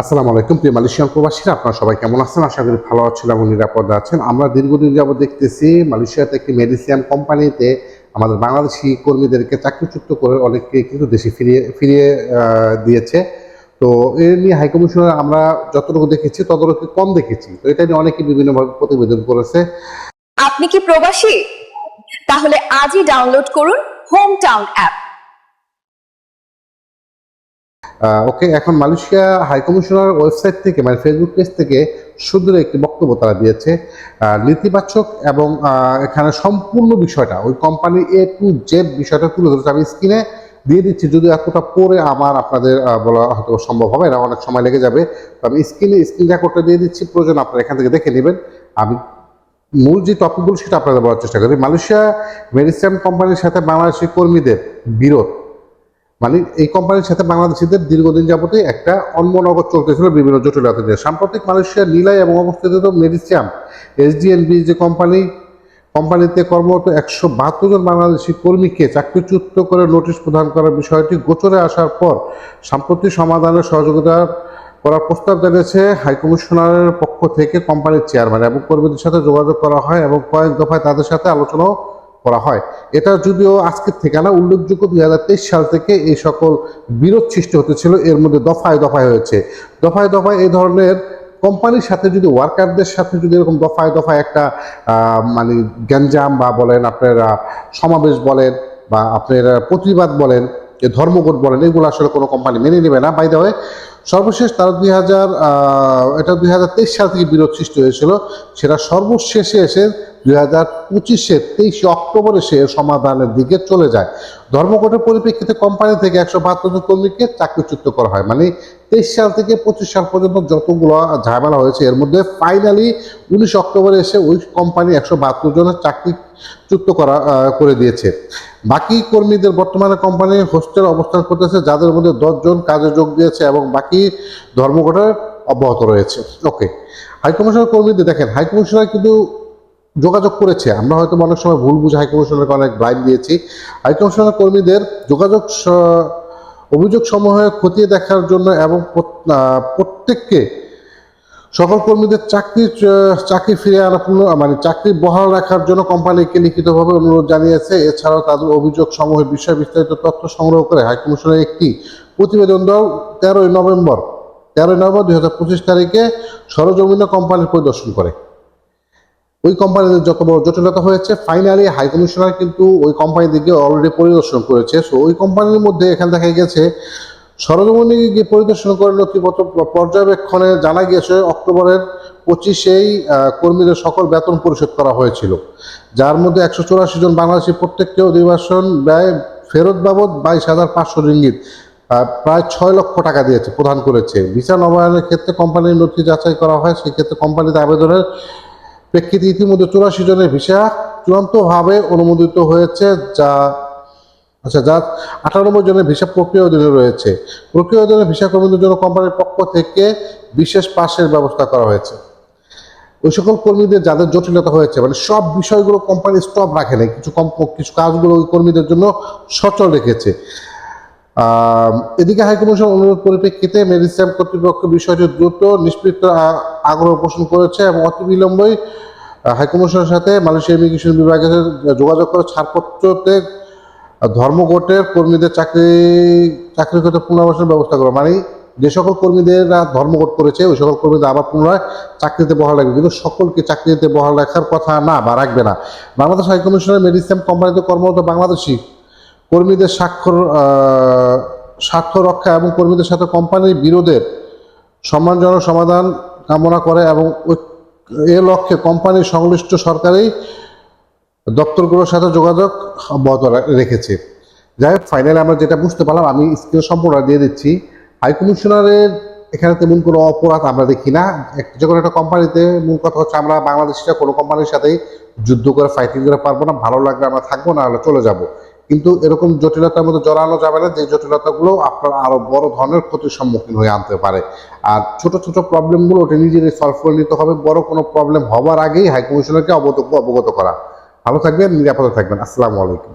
আসসালামু আলাইকুম, প্রিয় মালয়েশিয়ান প্রবাসীরা, আপনারা সবাই কেমন আছেন? আশা করি ভালো আছেন এবং নিরাপদে আছেন। আমরা দীর্ঘদিন যাবত দেখতেছি মালয়েশিয়াতে একটি মেডিসিয়ান কোম্পানিতে আমাদের বাংলাদেশি কর্মীদেরকে চাকরিচ্যুত করে অনেককে কিন্তু দেশে ফিরিয়ে ফিরিয়ে দিয়েছে। তো এ নিয়ে হাইকমিশনার আমরা যতটুকু দেখেছি, ততটুকু কম দেখেছি। তো এটা নিয়ে অনেকে বিভিন্নভাবে প্রতিবেদন করেছে। আপনি কি প্রবাসী? তাহলে আজই ডাউনলোড করুন হোম টাউন অ্যাপ ওকে, এখন মালয়েশিয়া হাইকমিশনার ওয়েবসাইট থেকে মানে ফেসবুক পেজ থেকে সুন্দর একটি বক্তব্য তারা দিয়েছে। নেতিবাচক এবং এখানে সম্পূর্ণ বিষয়টা, ওই কোম্পানির এ টু জেড বিষয়টা তুলে ধরেছে আমি স্ক্রিনে দিয়ে দিচ্ছি, যদি এতটা পরে আমার আপনাদের বলা হয়তো সম্ভব হবে না, অনেক সময় লেগে যাবে। তো আমি স্ক্রিনে স্ক্রিন রেকর্ডটা দিয়ে দিচ্ছি, প্রয়োজন আপনারা এখান থেকে দেখে নেবেন। আমি মূল যে টপিকগুলো সেটা আপনাদের বলার চেষ্টা করি। মালয়েশিয়া মেডিসিন কোম্পানির সাথে বাংলাদেশি কর্মীদের বিরোধ। মানে এই কোম্পানির সাথে বাংলাদেশিদের দীর্ঘদিন যাবতই একটা অন্যনগর চলতেছিল, বিভিন্ন জটিলতা নিয়ে সাম্প্রতিক মালয়েশিয়ার নীলাই এবং অবস্থিত মেডিসিয়াম এসডিএনবি যে কোম্পানি, কোম্পানিতে কর্মরত একশো বাহাত্তর জন বাংলাদেশি কর্মীকে চাকরিচ্যুত করে নোটিশ প্রদান করার বিষয়টি গোচরে আসার পর সাম্প্রতিক সমাধানের সহযোগিতা করার প্রস্তাব জানিয়েছে হাইকমিশনারের পক্ষ থেকে কোম্পানির চেয়ারম্যান এবং কর্মীদের সাথে যোগাযোগ করা হয় এবং কয়েক দফায় তাদের সাথে আলোচনাও করা হয়। এটা যদিও আজকের থেকে না, উল্লেখযোগ্য দুই হাজার তেইশ সাল থেকে এই সকল বিরোধ সৃষ্টি হতেছিল এর মধ্যে দফায় দফায় হয়েছে। দফায় দফায় এই ধরনের কোম্পানির সাথে যদি, ওয়ার্কারদের সাথে যদি এরকম দফায় দফায় একটা মানে গ্যাঞ্জাম বা বলেন আপনারা সমাবেশ বলেন বা আপনারা প্রতিবাদ বলেন, যে ধর্মঘট বলেন, এগুলো আসলে কোনো কোম্পানি মেনে নেবে না। বাই দেওয়া সর্বশেষ তারা দুই হাজার এটা দুই হাজার তেইশ সাল থেকে বিরোধ সৃষ্টি হয়েছিল, সেটা সর্বশেষে এসে দুই হাজার পঁচিশে তেইশে অক্টোবরে সে সমাধানের দিকে চলে যায়। ধর্মঘটের পরিপ্রেক্ষিতে কোম্পানি থেকে একশো বাহাত্তর জন কর্মীকে চাকরিচ্যুত করা হয়। মানে তেইশ সাল থেকে পঁচিশ সাল পর্যন্ত যতগুলো ঝামেলা হয়েছে, এর মধ্যে ফাইনালি উনিশ অক্টোবরে এসে ওই কোম্পানি একশো বাহাত্তর জনের চাকরিচ্যুত করা করে দিয়েছে। বাকি কর্মীদের বর্তমানে কোম্পানি হোস্টেল অবস্থান করতেছে, যাদের মধ্যে দশজন কাজে যোগ দিয়েছে এবং বাকি ধর্মঘটের অব্যাহত রয়েছে। ওকে হাইকমিশনার কর্মীদের দেখেন, হাইকমিশনার কিন্তু যোগাযোগ করেছে। আমরা হয়তো অনেক সময় ভুল বুঝে হাইকমিশনারকে অনেক ব্লাইন্ড দিয়েছি। হাইকমিশনার কর্মীদের যোগাযোগ অভিযোগ সমূহে খতিয়ে দেখার জন্য এবং প্রত্যেককে সকল কর্মীদের চাকরি চাকরি ফিরে আনা মানে চাকরি বহাল রাখার জন্য কোম্পানিকে লিখিতভাবে অনুরোধ জানিয়েছে। এছাড়াও তাদের অভিযোগ সমূহের বিষয়ে বিস্তারিত তথ্য সংগ্রহ করে হাইকমিশনের একটি প্রতিবেদন দল তেরোই নভেম্বর তেরোই নভেম্বর দুই হাজার পঁচিশ তারিখে সরজমিনে কোম্পানির পরিদর্শন করে। ওই কোম্পানিদের যত বড় জটিলতা হয়েছে ফাইনালি হাই কমিশনার কিন্তু ওই কোম্পানিদেরকে অলরেডি পরিদর্শন করেছে। সো ওই কোম্পানির মধ্যে এখানে দেখা গেছে, সরজমিনে গিয়ে পরিদর্শন করে নথিপত্র পর্যবেক্ষণে জানা গিয়েছে, অক্টোবরের পঁচিশেই কর্মীদের সকল বেতন পরিশোধ করা হয়েছিল। যার মধ্যে একশো চুরাশি জন বাংলাদেশি প্রত্যেককে অধিবাসন ব্যয় ফেরত বাবদ বাইশ হাজার পাঁচশো রিঙ্গিত প্রায় ছয় লক্ষ টাকা দিয়েছে, প্রদান করেছে। ভিসা নবায়নের ক্ষেত্রে কোম্পানির নথি যাচাই করা হয়, সেক্ষেত্রে কোম্পানিতে আবেদনের প্রেক্ষিতে ইতিমধ্যে চুরাশি জনের ভিসা চূড়ান্তভাবে অনুমোদিত হয়েছে, যা আচ্ছা যা আটানব্বই জনের ভিসা প্রক্রিয়া অধীনে রয়েছে। প্রক্রিয়া অধীনে ভিসা কর্মীদের জন্য কোম্পানির পক্ষ থেকে বিশেষ পাশের ব্যবস্থা করা হয়েছে। ওই সকল কর্মীদের যাদের জটিলতা হয়েছে মানে সব বিষয়গুলো কোম্পানি স্টপ রাখে নাই, কিছু কম কিছু কাজগুলো ওই কর্মীদের জন্য সচল রেখেছে। এদিকে হাইকমিশন অনুরোধ পরিপ্রেক্ষিতে মেডিসিয়াম কর্তৃপক্ষ বিষয়টি দ্রুত, নিষ্পৃত আগ্রহ পোষণ করেছে এবং অতি বিলম্বই হাইকমিশনের সাথে মালয়েশিয়া ইমিগ্রেশন বিভাগের যোগাযোগ করে ছাড়পত্রতে ধর্মঘটের কর্মীদের চাকরি চাকরি করতে পুনর্বাসনের ব্যবস্থা করো। মানে যে সকল কর্মীদেররা ধর্মঘট করেছে, ওই সকল কর্মীদের আবার পুনরায় চাকরিতে বহাল রাখবে। কিন্তু সকলকে চাকরিতে বহাল রাখার কথা না বা রাখবে না। বাংলাদেশ হাইকমিশনের মেডিসিয়াম কোম্পানিতে কর্মরত বাংলাদেশি কর্মীদের স্বাক্ষর স্বার্থ রক্ষা এবং কর্মীদের সাথে কোম্পানির বিরোধের সম্মানজনক সমাধান কামনা করে এবং এ লক্ষ্যে কোম্পানির সংশ্লিষ্ট সরকারি দপ্তরগুলোর সাথে যোগাযোগ অব্যাহত রেখেছে। যাই হোক ফাইনালি আমরা যেটা বুঝতে পারলাম, আমি স্ক্রিন সম্পূর্ণ দিয়ে দিচ্ছি। হাই কমিশনারের এখানে তেমন কোনো অপরাধ আমরা দেখি না। যে কোনো একটা কোম্পানিতে মূল কথা হচ্ছে আমরা বাংলাদেশিরা কোনো কোম্পানির সাথেই যুদ্ধ করে ফাইটিং করে পারব না। ভালো লাগলে আমরা থাকব না চলে যাব। কিন্তু এরকম জটিলতার মধ্যে জড়ানো যাবে না, যে জটিলতাগুলো আপনার আরও বড় ধরনের ক্ষতির সম্মুখীন হয়ে আনতে পারে। আর ছোট ছোট প্রবলেমগুলো ওটা নিজেরাই সলভ করে নিতে হবে। বড় কোনো প্রবলেম হবার আগেই হাইকমিশনারকে অবগত অবগত করা। ভালো থাকবেন, নিরাপদে থাকবেন। আসসালামু আলাইকুম।